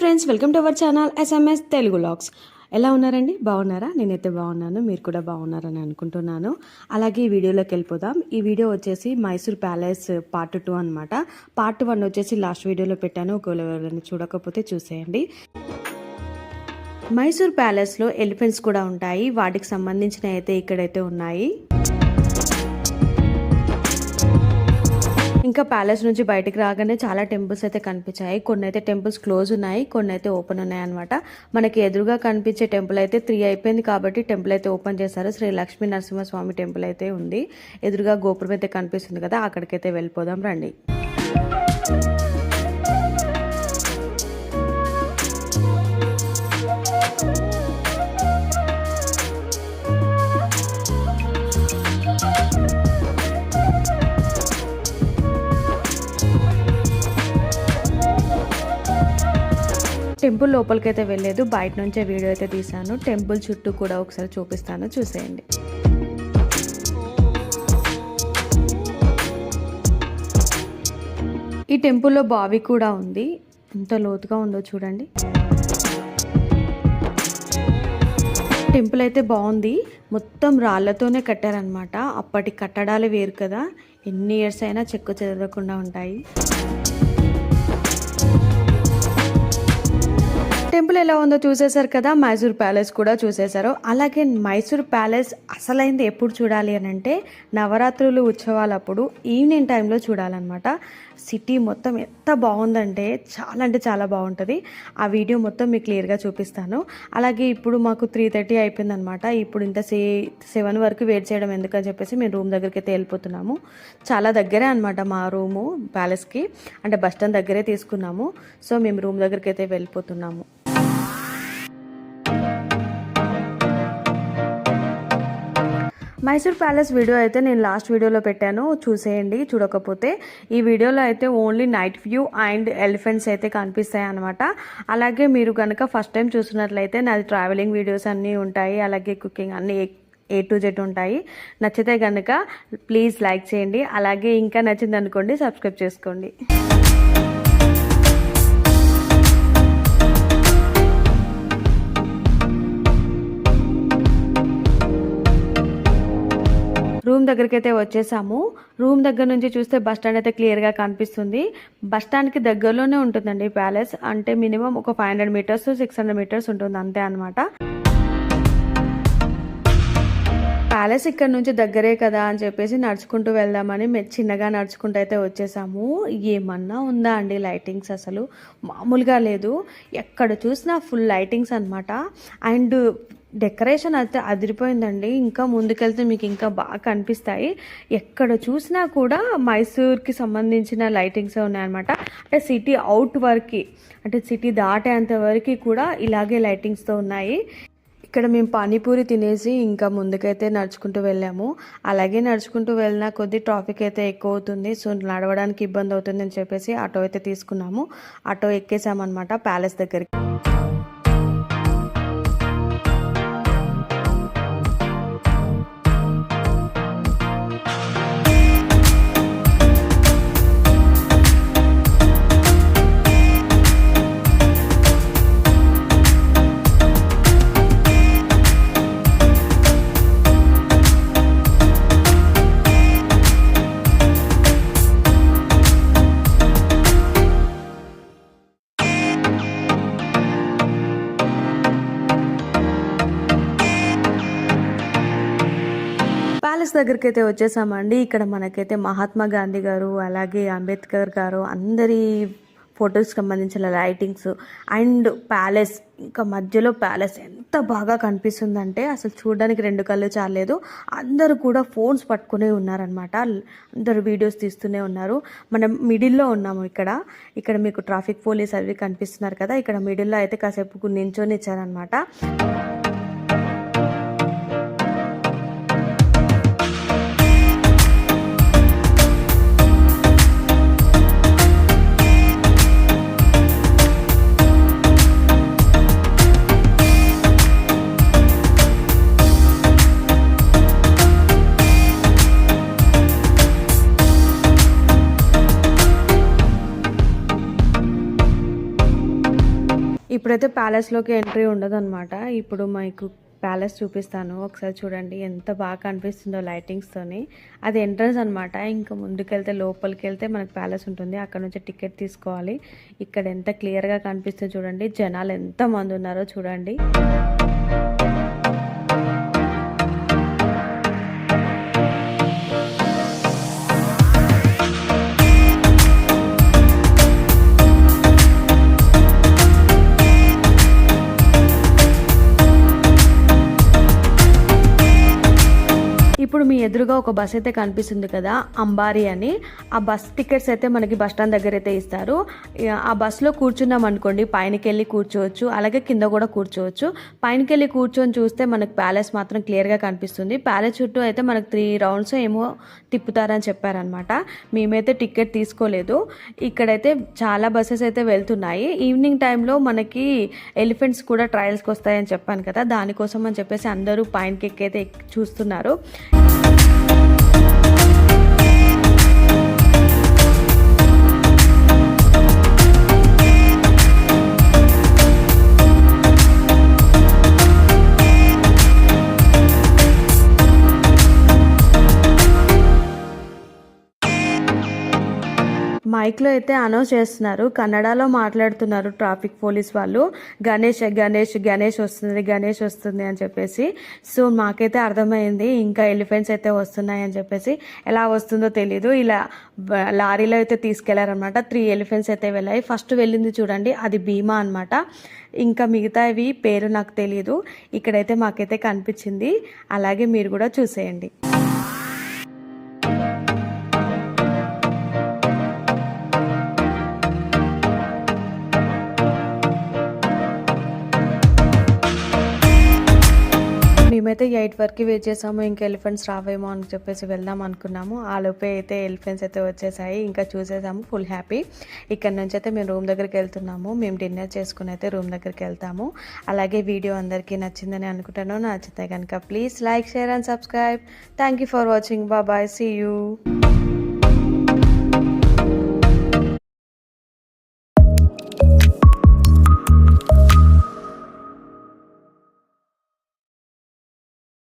Friends welcome to our channel SMS Telugu logs ఎలా ఉన్నారండి? బాగున్నారా? నేనైతే బాగున్నాను మీరు కూడా బాగున్నారని అనుకుంటున్నాను. అలాగే ఈ వీడియోలోకి వెళ్ళిపోదాం. ఈ వీడియో వచ్చేసి మైసూర్ ప్యాలెస్ పార్ట్ టూ అనమాట పార్ట్ వన్ వచ్చేసి లాస్ట్ వీడియోలో పెట్టాను. ఒకవేళ ఎవరైనా చూడకపోతే చూసేయండి. మైసూర్ ప్యాలెస్లో ఎలిఫెంట్స్ కూడా ఉంటాయి. వాటికి సంబంధించిన అయితే ఇక్కడైతే ఉన్నాయి. ఇంకా ప్యాలెస్ నుంచి బయటకు రాగానే చాలా టెంపుల్స్ అయితే కనిపించాయి. కొన్ని అయితే టెంపుల్స్ క్లోజ్ ఉన్నాయి కొన్ని అయితే ఓపెన్ ఉన్నాయి అనమాట మనకి ఎదురుగా కనిపించే టెంపుల్ అయితే త్రీ అయిపోయింది కాబట్టి టెంపుల్ అయితే ఓపెన్ చేశారు. శ్రీ లక్ష్మీ నరసింహస్వామి టెంపుల్ అయితే ఉంది. ఎదురుగా గోపురం అయితే కనిపిస్తుంది కదా అక్కడికైతే వెళ్ళిపోదాం రండి. టెంపుల్ లోపలికైతే వెళ్ళలేదు. బయట నుంచే వీడియో అయితే తీశాను. టెంపుల్ చుట్టూ కూడా ఒకసారి చూపిస్తాను. చూసేయండి. ఈ టెంపుల్లో బావి కూడా ఉంది. ఎంత లోతుగా ఉందో చూడండి. టెంపుల్ అయితే బాగుంది. మొత్తం రాళ్ళతోనే కట్టారనమాట అప్పటి కట్టడాలు వేరు కదా. ఎన్ని ఇయర్స్ అయినా చెక్కు చెదరకుండా ఉంటాయి. టెంపుల్ ఎలా ఉందో చూసేశారు కదా మైసూర్ ప్యాలెస్ కూడా చూసేశారు. అలాగే మైసూర్ ప్యాలెస్ అసలైంది ఎప్పుడు చూడాలి అని అంటే నవరాత్రులు ఉత్సవాలప్పుడు ఈవినింగ్ టైంలో చూడాలన్నమాట. సిటీ మొత్తం ఎంత బాగుందంటే చాలా అంటే చాలా బాగుంటుంది. ఆ వీడియో మొత్తం మీకు క్లియర్గా చూపిస్తాను. అలాగే ఇప్పుడు మాకు త్రీ థర్టీ అయిపోయిందనమాట ఇప్పుడు ఇంత సే సెవెన్ వరకు వెయిట్ చేయడం ఎందుకని చెప్పేసి మేము రూమ్ దగ్గరికి అయితే వెళ్ళిపోతున్నాము. చాలా దగ్గరే అనమాట మా రూము ప్యాలెస్కి. అంటే బస్ స్టాండ్ దగ్గరే తీసుకున్నాము. సో మేము రూమ్ దగ్గరికి అయితే వెళ్ళిపోతున్నాము. మైసూర్ ప్యాలెస్ వీడియో అయితే నేను లాస్ట్ వీడియోలో పెట్టాను. చూసేయండి చూడకపోతే. ఈ వీడియోలో అయితే only night view and elephants అయితే కనిపిస్తాయి అనమాట అలాగే మీరు కనుక ఫస్ట్ టైం చూసినట్లయితే నాది ట్రావెలింగ్ వీడియోస్ అన్నీ ఉంటాయి. అలాగే కుకింగ్ అన్నీ ఏ టు జెడ్ ఉంటాయి. నచ్చితే కనుక ప్లీజ్ లైక్ చేయండి. అలాగే ఇంకా నచ్చింది అనుకోండి సబ్స్క్రైబ్ చేసుకోండి. రూమ్ దగ్గరికి అయితే వచ్చేసాము. రూమ్ దగ్గర నుంచి చూస్తే బస్ స్టాండ్ అయితే క్లియర్గా కనిపిస్తుంది. బస్ స్టాండ్కి దగ్గరలోనే ఉంటుందండి ప్యాలెస్. అంటే మినిమం ఒక five hundred metres six hundred metres ఉంటుంది. అంతే అనమాట ప్యాలెస్ ఇక్కడ నుంచి దగ్గరే కదా అని చెప్పేసి నడుచుకుంటూ వెళ్దామని మేము చిన్నగా నడుచుకుంటూ అయితే వచ్చేసాము. ఏమన్నా ఉందా అండి లైటింగ్స్ అసలు? మామూలుగా లేదు. ఎక్కడ చూసినా ఫుల్ లైటింగ్స్ అనమాట అండ్ డెకరేషన్ అయితే అదిరిపోయిందండి. ఇంకా ముందుకెళ్తే మీకు ఇంకా బాగా కనిపిస్తాయి. ఎక్కడ చూసినా కూడా మైసూర్కి సంబంధించిన లైటింగ్సే ఉన్నాయన్నమాట. అంటే సిటీ అవుట్ వరకు అంటే సిటీ దాటేంత వరకు కూడా ఇలాగే లైటింగ్స్తో ఉన్నాయి. ఇక్కడ మేము పానీపూరి తినేసి ఇంకా ముందుకైతే నడుచుకుంటూ వెళ్ళాము. అలాగే నడుచుకుంటూ వెళ్ళిన కొద్ది ట్రాఫిక్ అయితే ఎక్కువ అవుతుంది. సో నడవడానికి ఇబ్బంది అవుతుంది అని చెప్పేసి ఆటో అయితే తీసుకున్నాము. ఆటో ఎక్కేసామన్నమాట ప్యాలెస్ దగ్గరికి. ప్యాలెస్ దగ్గరికి అయితే వచ్చేసామండి. ఇక్కడ మనకైతే మహాత్మా గాంధీ గారు అలాగే అంబేద్కర్ గారు అందరి ఫొటోస్కి సంబంధించిన లైటింగ్స్ అండ్ ప్యాలెస్ ఇంకా మధ్యలో ప్యాలెస్ ఎంత బాగా కనిపిస్తుందంటే అసలు చూడడానికి రెండు కళ్ళు చాలేదు అందరూ కూడా ఫోన్స్ పట్టుకునే ఉన్నారనమాట అందరూ వీడియోస్ తీస్తూనే ఉన్నారు. మనం మిడిల్లో ఉన్నాము ఇక్కడ. ఇక్కడ మీకు ట్రాఫిక్ పోలీస్ అవి కనిపిస్తున్నారు కదా. ఇక్కడ మిడిల్లో అయితే కాసేపు నించొని ఇచ్చారనమాట ఇప్పుడైతే ప్యాలెస్లోకి ఎంట్రీ ఉండదన్నమాట. ఇప్పుడు మీకు ప్యాలెస్ చూపిస్తాను. ఒకసారి చూడండి ఎంత బాగా కనిపిస్తుందో లైటింగ్స్తోని అది ఎంట్రన్స్ అనమాట ఇంకా ముందుకెళ్తే లోపలికి వెళ్తే మనకు ప్యాలెస్ ఉంటుంది. అక్కడ నుంచి టికెట్ తీసుకోవాలి. ఇక్కడ ఎంత క్లియర్గా కనిపిస్తుందో చూడండి. జనాలు ఎంతమంది ఉన్నారో చూడండి. ఇప్పుడు మీ ఎదురుగా ఒక బస్ అయితే కనిపిస్తుంది కదా అంబారి అని. ఆ బస్ టికెట్స్ అయితే మనకి బస్ స్టాండ్ దగ్గర అయితే ఇస్తారు. ఆ బస్సులో కూర్చున్నాం అనుకోండి పైనకి వెళ్ళి కూర్చోవచ్చు అలాగే కింద కూడా కూర్చోవచ్చు. పైనకి వెళ్ళి కూర్చొని చూస్తే మనకు ప్యాలెస్ మాత్రం క్లియర్గా కనిపిస్తుంది. ప్యాలెస్ చుట్టూ అయితే మనకు త్రీ రౌండ్స్ ఏమో తిప్పుతారని చెప్పారనమాట మేమైతే టికెట్ తీసుకోలేదు. ఇక్కడైతే చాలా బస్సెస్ అయితే వెళ్తున్నాయి. ఈవినింగ్ టైంలో మనకి ఎలిఫెంట్స్ కూడా ట్రయల్స్కి వస్తాయని చెప్పాను కదా దానికోసం అని చెప్పేసి అందరూ పైనకి ఎక్కి అయితే చూస్తున్నారు. మైక్లో అయితే అనౌన్స్ చేస్తున్నారు. కన్నడలో మాట్లాడుతున్నారు ట్రాఫిక్ పోలీస్ వాళ్ళు. గణేష్ గణేష్ గణేష్ వస్తుంది గణేష్ వస్తుంది అని చెప్పేసి. సో మాకైతే అర్థమైంది. ఇంకా ఎలిఫెంట్స్ అయితే వస్తున్నాయి అని చెప్పేసి. ఎలా వస్తుందో తెలీదు. ఇలా లారీలో అయితే తీసుకెళ్ళారనమాట త్రీ ఎలిఫెంట్స్ అయితే వెళ్ళాయి. ఫస్ట్ వెళ్ళింది చూడండి. అది భీమా అనమాట ఇంకా మిగతావి పేరు నాకు తెలియదు ఇక్కడైతే మాకైతే కనిపించింది. అలాగే మీరు కూడా చూసేయండి. మేమైతే ఎయిట్ వరకు వెయిట్ చేసాము ఇంకా ఎలిఫెంట్స్ రావేమో అని చెప్పేసి వెళ్దాం అనుకున్నాము. ఆ లోపే అయితే ఎలిఫెంట్స్ అయితే వచ్చేసాయి ఇంకా చూసేసాము ఫుల్ హ్యాపీ. ఇక్కడ నుంచి అయితే మేము రూమ్ దగ్గరికి వెళ్తున్నాము. మేము డిన్నర్ చేసుకుని అయితే రూమ్ దగ్గరికి వెళ్తాము. అలాగే వీడియో అందరికీ నచ్చిందని అనుకుంటాను నచ్చితే కనుక please like share and subscribe. Thank you for watching. Bye bye see you.